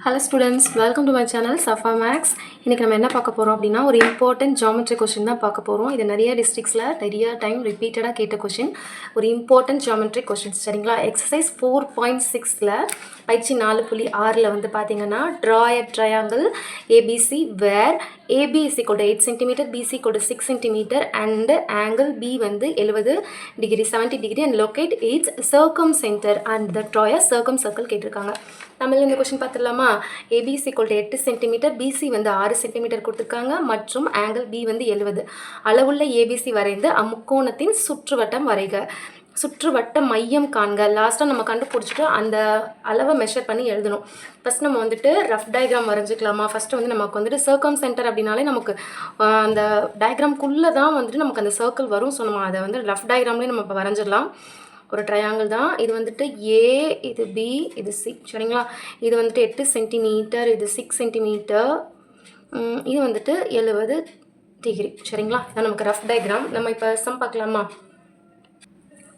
Hello students welcome to my channel Safa maths இன்றைக்கி நம்ம என்ன பார்க்க போகிறோம் அப்படின்னா ஒரு இம்பார்ட்டன்ட் ஜாமெட்ரி கொஷின் தான் பார்க்க போகிறோம் இது நிறைய டிஸ்ட்ரிக்ஸில் நிறைய டைம் ரிப்பீட்டடாக கேட்ட கொஷின் ஒரு இம்பார்ட்டன்ட் ஜாமெட்ரி கொஷின்ஸ் சரிங்களா? எக்ஸசைஸ் ஃபோர் பாயிண்ட் சிக்ஸில் பயிற்சி நாலு புள்ளி ஆறில் வந்து பார்த்தீங்கன்னா draw a triangle ABC where AB is equal to eight centimetre BC equal to six centimetre and angle B வந்து எழுபது degree seventy degree and locate its circumcentre and the draw circumcircle கேட்டிருக்காங்க. தமிழ் இந்த கொஷின் பார்த்துடலாமா? ABC equal to எட்டு centimetre BC வந்து ஆறு centimetre கொடுத்துருக்காங்க. மற்றும் ஆங்கிள் பி வந்து எழுபது அளவுள்ள ஏபிசி வரைந்து அமுக்கோணத்தின் சுற்றுவட்டம் வரைக. சுற்றுவட்ட மையம் காண்க. லாஸ்ட்டாக நம்ம கண்டுபிடிச்சிட்டு அந்த அளவை மெஷர் பண்ணி எழுதணும். ஃபஸ்ட் நம்ம வந்துட்டு ரஃப் டயக்ராம் வரைஞ்சிக்கலாமா? ஃபஸ்ட்டு வந்து நமக்கு வந்துட்டு சர்க்கம் சென்டர் அப்படின்னாலே நமக்கு அந்த டயக்ராம்குள்ளே தான் வந்துட்டு நமக்கு அந்த சர்க்கிள் வரும். ஸோ நம்ம அதை வந்து ரஃப் டயக்ராம்லேயே நம்ம இப்போ வரைஞ்சிடலாம். ஒரு ட்ரையாங்கிள் தான். இது வந்துட்டு ஏ இது பி இது சி சரிங்களா? இது வந்துட்டு எட்டு சென்டிமீட்டர் இது சிக்ஸ் சென்டிமீட்டர் இது வந்துட்டு எழுபது டிகிரி சரிங்களா? இதான் நமக்கு ரஃப் டயக்ராம் நம்ம இப்போ சம் பார்க்கலாமா?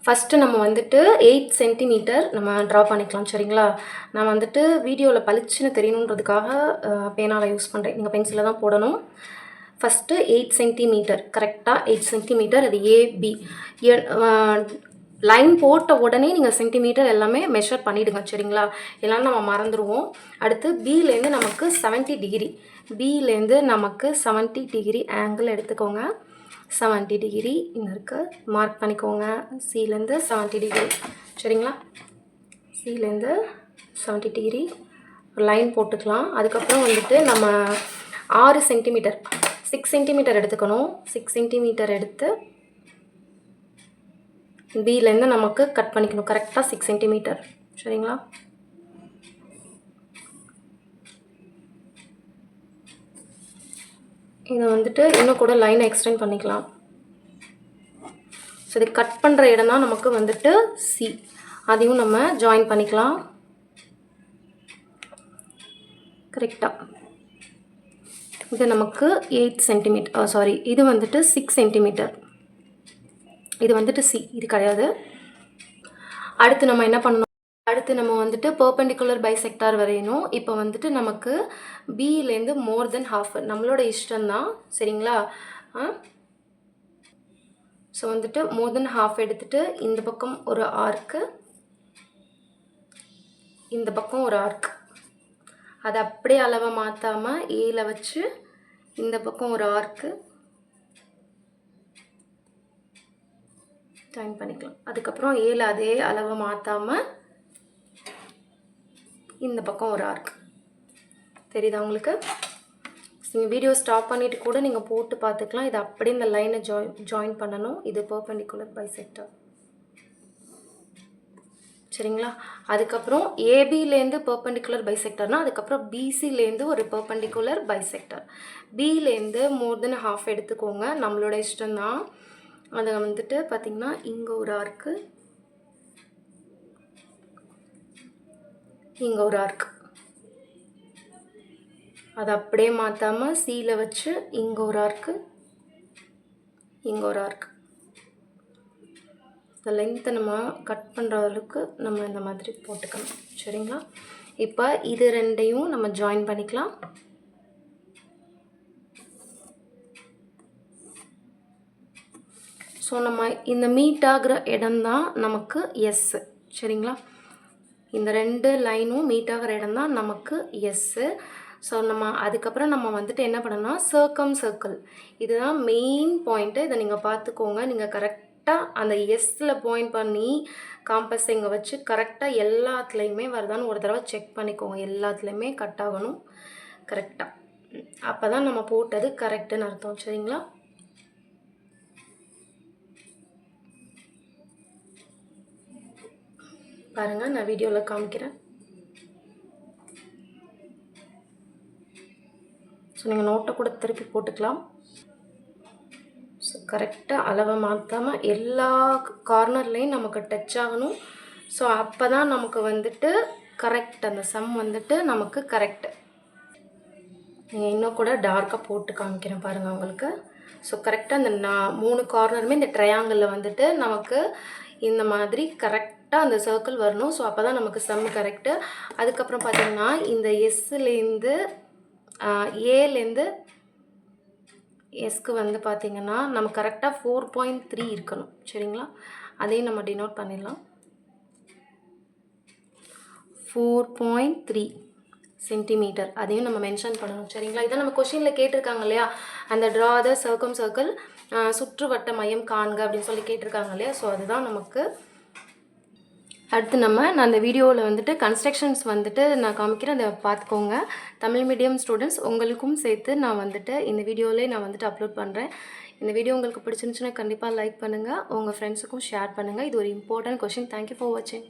ஃபஸ்ட்டு நம்ம வந்துட்டு எயிட் சென்டிமீட்டர் நம்ம ட்ரா பண்ணிக்கலாம் சரிங்களா? நான் வந்துட்டு வீடியோவில் பளிச்சுன்னு தெரியணுன்றதுக்காக பேனாவில் யூஸ் பண்ணுறேன் நீங்கள் பென்சிலில் தான் போடணும். ஃபஸ்ட்டு எயிட் சென்டிமீட்டர் கரெக்டாக எயிட் சென்டிமீட்டர் அது ஏபி லைன் போட்ட உடனே நீங்கள் சென்டிமீட்டர் எல்லாமே மெஷர் பண்ணிவிடுங்க சரிங்களா? இல்லைன்னா நம்ம மறந்துடுவோம் அடுத்து பிலேருந்து நமக்கு 70 டிகிரி பிலேருந்து நமக்கு 70 டிகிரி ஆங்கிள் எடுத்துக்கோங்க. 70 டிகிரி இங்கே இருக்குது மார்க் பண்ணிக்கோங்க. சிலேருந்து 70 டிகிரி சரிங்களா? சிலேருந்து 70 டிகிரி லைன் போட்டுக்கலாம். அதுக்கப்புறம் வந்துட்டு நம்ம ஆறு சென்டிமீட்டர் சிக்ஸ் சென்டிமீட்டர் எடுத்துக்கணும். சிக்ஸ் சென்டிமீட்டர் எடுத்து பிலேருந்து நமக்கு கட் பண்ணிக்கணும். கரெக்டாக சிக்ஸ் சென்டிமீட்டர் சரிங்களா? இதை வந்துட்டு இன்னும் கூட லைனை எக்ஸ்டெண்ட் பண்ணிக்கலாம். ஸோ இது கட் பண்ணுற இடம் தான் நமக்கு வந்துட்டு சி அதையும் நம்ம ஜாயின் பண்ணிக்கலாம். கரெக்டாக இது நமக்கு எயிட் சென்டிமீட்டர் சாரி இது வந்துட்டு சிக்ஸ் சென்டிமீட்டர் இது வந்துட்டு சி இது கிடையாது. அடுத்து நம்ம என்ன பண்ணணும்? அடுத்து நம்ம வந்துட்டு பர்பெண்டிகுலர் பைசெக்டார் வரையணும். இப்போ வந்துட்டு நமக்கு பியிலேருந்து மோர் தென் ஹாஃப் நம்மளோட இஷ்டம்தான் சரிங்களா? ஸோ வந்துட்டு மோர் தென் ஹாஃப் எடுத்துட்டு இந்த பக்கம் ஒரு ஆர்க்கு இந்த பக்கம் ஒரு ஆர்க் அதை அப்படியே அளவை மாற்றாமல் ஏல வச்சு இந்த பக்கம் ஒரு ஆர்க்கு ஜாயின் பண்ணிக்கலாம். அதுக்கப்புறம் ஏல அதே அளவை மாற்றாமல் இந்த பக்கம் ஒரு ஆர்க் தெரியுதா உங்களுக்கு? நீங்கள் வீடியோ ஸ்டாப் பண்ணிவிட்டு கூட நீங்கள் போட்டு பார்த்துக்கலாம். இது அப்படியே இந்த லைனை ஜாயின் ஜாயின் பண்ணணும். இது பர்பெண்டிகுலர் பைசெக்டர் சரிங்களா? அதுக்கப்புறம் ஏபிலேருந்து பர்பெண்டிகுலர் பைசெக்டர்னால் அதுக்கப்புறம் பிசிலேருந்து ஒரு பர்பெண்டிகுலர் பைசெக்டர் பிலேருந்து மோர் தென் ஹாஃப் எடுத்துக்கோங்க. நம்மளோட இஷ்டம்தான். அதை வந்துட்டு பார்த்திங்கன்னா இங்கே ஒரு ஆர்க்கு இங்கே ஒரு ஆர்க் அதை அப்படியே மாற்றாமல் சீல வச்சு இங்கே ஒரு ஆர்க்கு இங்கே ஒரு ஆர்க் இந்த லென்த்தை நம்ம கட் பண்ணுற அளவுக்கு நம்ம இந்த மாதிரி போட்டுக்கணும். சரிங்களா? இப்போ இது ரெண்டையும் நம்ம ஜாயின் பண்ணிக்கலாம். ஸோ நம்ம இந்த மீட் ஆகிற இடம்தான் நமக்கு எஸ் சரிங்களா? இந்த ரெண்டு லைனும் மீட் ஆகிற இடம் தான் நமக்கு எஸ்ஸு ஸோ நம்ம அதுக்கப்புறம் நம்ம வந்துட்டு என்ன பண்ணணும்னா சர்க்கம் சர்க்கிள் இதுதான் மெயின் பாயிண்ட்டு இதை நீங்கள் பார்த்துக்கோங்க. நீங்கள் கரெக்டாக அந்த எஸ்ஸில் பாயிண்ட் பண்ணி காம்பஸ் இங்கே வச்சு கரெக்டாக எல்லாத்துலேயுமே வருதான்னு ஒரு தடவை செக் பண்ணிக்கோங்க. எல்லாத்துலேயுமே கட் ஆகணும். கரெக்டாக அப்போ தான் நம்ம போட்டது கரெக்டுன்னு அர்த்தம். சரிங்களா? பாருங்கள் நான் வீடியோவில் காமிக்கிறேன். ஸோ நீங்கள் நோட்டை கூட திருப்பி போட்டுக்கலாம். ஸோ கரெக்டாக அளவை மாற்றாமல் எல்லா கார்னர்லேயும் நமக்கு டச் ஆகணும். ஸோ அப்போ தான் நமக்கு வந்துட்டு கரெக்ட் அந்த சம் வந்துட்டு நமக்கு கரெக்டு நீங்கள் இன்னும் கூட டார்க்காக போட்டு காமிக்கிறேன் பாருங்கள் உங்களுக்கு. ஸோ கரெக்டாக அந்த நான் மூணு கார்னருமே இந்த ட்ரையாங்கிளில் வந்துட்டு நமக்கு இந்த மாதிரி கரெக்ட் கரெக்டாக அந்த சர்க்கிள் வரணும். ஸோ அப்போ தான் நமக்கு சம் கரெக்டு அதுக்கப்புறம் பார்த்தீங்கன்னா இந்த எஸ்ஸுலேருந்து ஏலேருந்து எஸ்க்கு வந்து பார்த்தீங்கன்னா நம்ம கரெக்டாக ஃபோர் பாயிண்ட் த்ரீ இருக்கணும். சரிங்களா? அதையும் நம்ம டினோட் பண்ணிடலாம். ஃபோர் பாயிண்ட் த்ரீ சென்டிமீட்டர் அதையும் நம்ம மென்ஷன் பண்ணணும். சரிங்களா? இதான் நம்ம கொஷினில் கேட்டிருக்காங்க இல்லையா? அந்த ட்ரா த சர்க்கம் சர்க்கிள் சுற்றுவட்ட மையம் காண்க அப்படின்னு சொல்லி கேட்டிருக்காங்க இல்லையா? ஸோ அதுதான் நமக்கு அடுத்து நம்ம நான் அந்த வீடியோவில் வந்துட்டு கன்ஸ்ட்ரக்ஷன்ஸ் வந்துட்டு நான் காமிக்கிறேன் அதை பார்த்துக்கோங்க. தமிழ் மீடியம் ஸ்டூடெண்ட்ஸ் உங்களுக்கும் சேர்த்து நான் வந்துட்டு இந்த வீடியோவிலே நான் வந்துட்டு அப்லோட் பண்ணுறேன் இந்த வீடியோ உங்களுக்கு பிடிச்சிருந்துச்சுன்னா கண்டிப்பாக லைக் பண்ணுங்கள் உங்கள் ஃப்ரெண்ட்ஸுக்கும் ஷேர் பண்ணுங்கள் இது ஒரு இம்பார்ட்டன்ட் கொஷின் தேங்க்யூ ஃபார் வாட்சிங்